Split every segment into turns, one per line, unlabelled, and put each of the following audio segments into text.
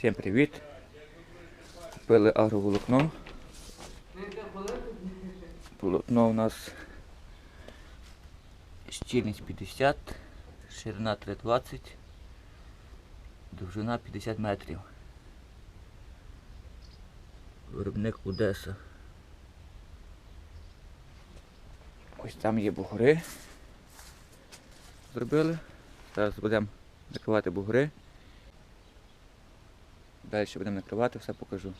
Всім привіт. Купили агроволокно. Волокно у нас щільність 50, ширина 320, довжина 50 метрів. Виробник Одеса. Ось там є бугри. Зробили. Зараз будемо накривати бугри. Далі будемо накривати, все покажу.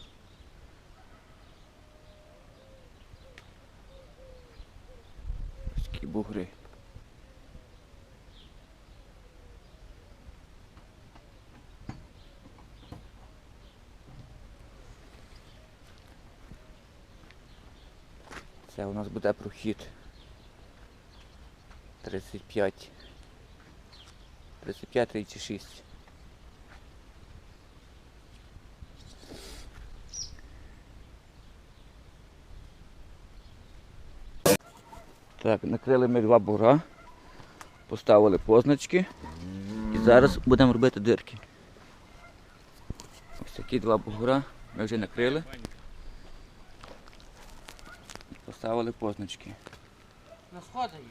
Такі бугри. Це у нас буде прохід 35 35 Так, накрили ми два бура, поставили позначки і зараз будемо робити дирки. Ось такі два бугра ми вже накрили. І Поставили позначки.
На сходи є.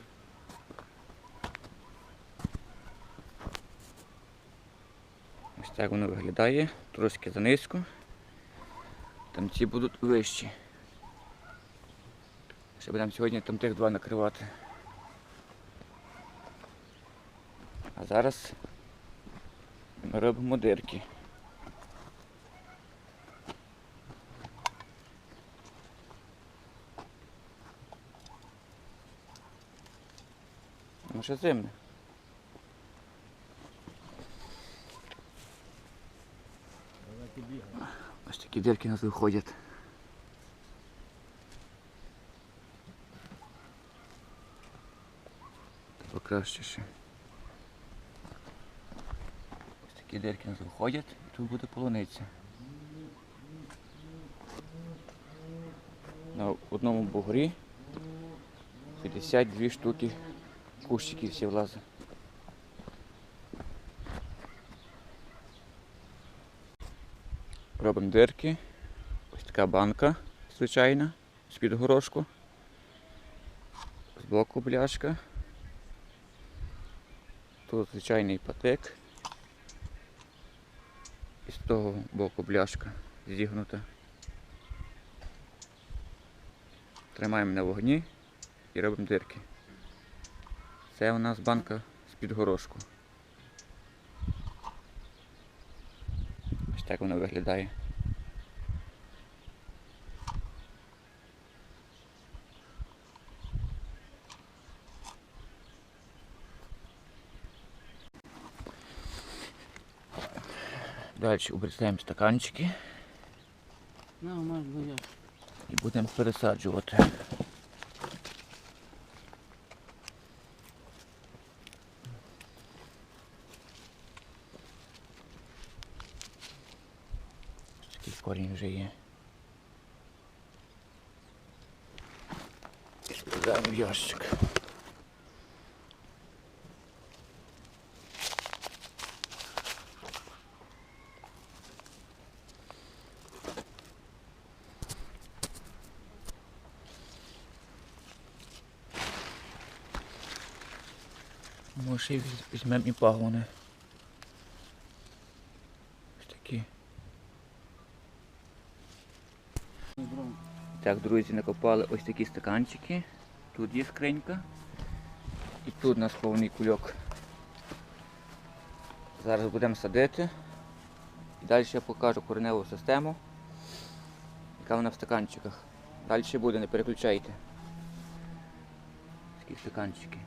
Ось так воно виглядає, трошки занизько. Там ці будуть вищі. Ще будемо сьогодні там тих два накривати. А зараз ми робимо дирки. Ну ще зимне. Ось такі дірки у нас виходять. Покраще ще. Ось такі дірки нас виходять і тут буде полуниця. На одному бугрі 52 штуки кущиків всі влазить. Робимо дирки. Ось така банка звичайна, з-під горошку. З боку бляшка. Тут звичайний патик. І з того боку бляшка зігнута. Тримаємо на вогні і робимо дирки. Це у нас банка з-під горошку. Ось так воно виглядає. Далі обрізаємо стаканчики
маш, бо
і будемо пересаджувати. Ось Такий корінь вже є. Складаємо в ящик. Може візьмемо і пагони. Ось такі. Так, друзі, накопали ось такі стаканчики. Тут є скринька. І тут у нас повний кульок. Зараз будемо садити. І далі я покажу кореневу систему, яка вона в стаканчиках. Далі буде, не переключайте. Такі стаканчики.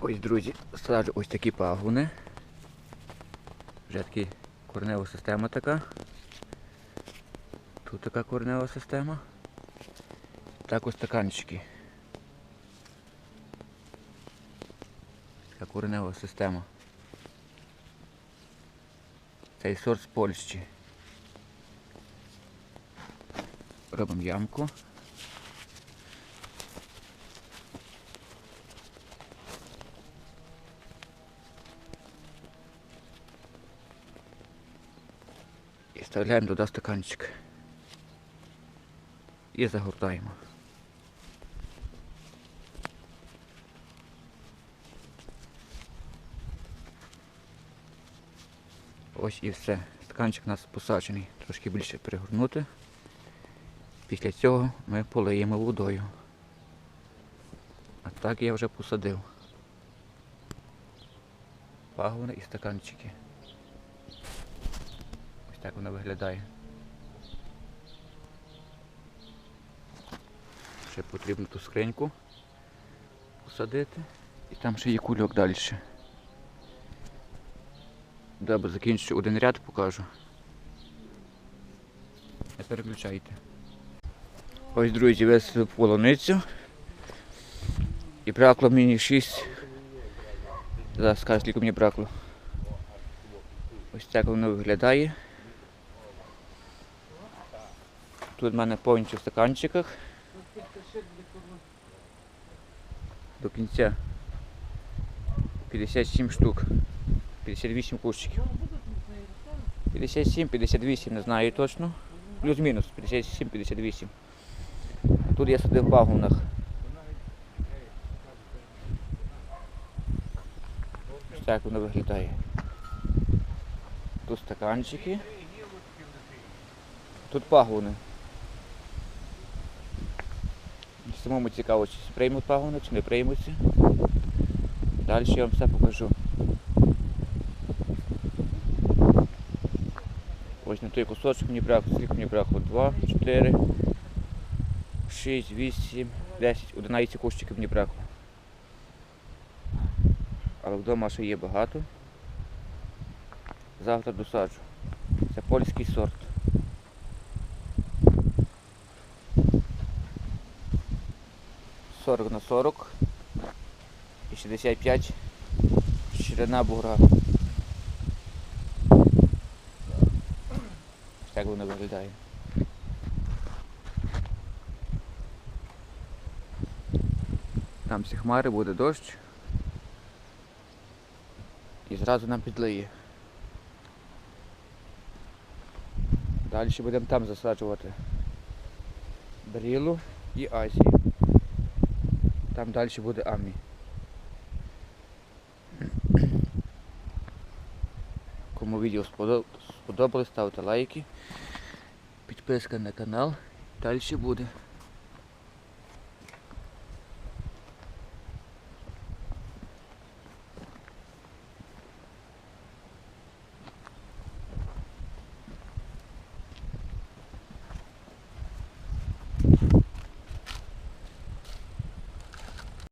Ось, друзі, саджу ось такі пагони. Вже такі коренева система така. Тут така коренева система. Так ось стаканчики. Така коренева система. Цей сорт з Польщі. Робимо ямку. Вставляємо туди стаканчик. І загортаємо. Ось і все. Стаканчик у нас посаджений. Трошки більше пригорнути. Після цього ми полиємо водою. А так я вже посадив. Пагони і стаканчики. Так воно виглядає. Ще потрібно ту скриньку посадити. І там ще є кульок далі. Добре, закінчу один ряд, покажу. Не переключайте. Ось, друзі, висадив полуницю. І бракло мені 6. Зараз скажу, скільки мені бракло. Ось так воно виглядає. Тут в мене повністю в стаканчиках. До кінця 57 штук. 58 кущиків. 57, 58, не знаю точно. Плюс-мінус 57-58. Тут я садив в пагонах. Ось так воно виглядає. Тут стаканчики. Тут пагони. Самому цікаво, чи приймуть пагони, чи не приймуться. Далі я вам все покажу. Ось на той кусочок мені бракło, скільки мені бракło? 2, 4, 6, 8, 10, 11 кущиків мені бракło. Але вдома ще є багато. Завтра досаджу. Це польський сорт. Сорок на 40 і 65 ширина бугра. Ось Так воно виглядає. Там всі хмари, буде дощ. І зразу нам підлиє. Далі будемо там засаджувати Брілу і Азію. Там далі буде Амі. Кому відео сподобалось, ставте лайки. Підписка на канал. Далі буде.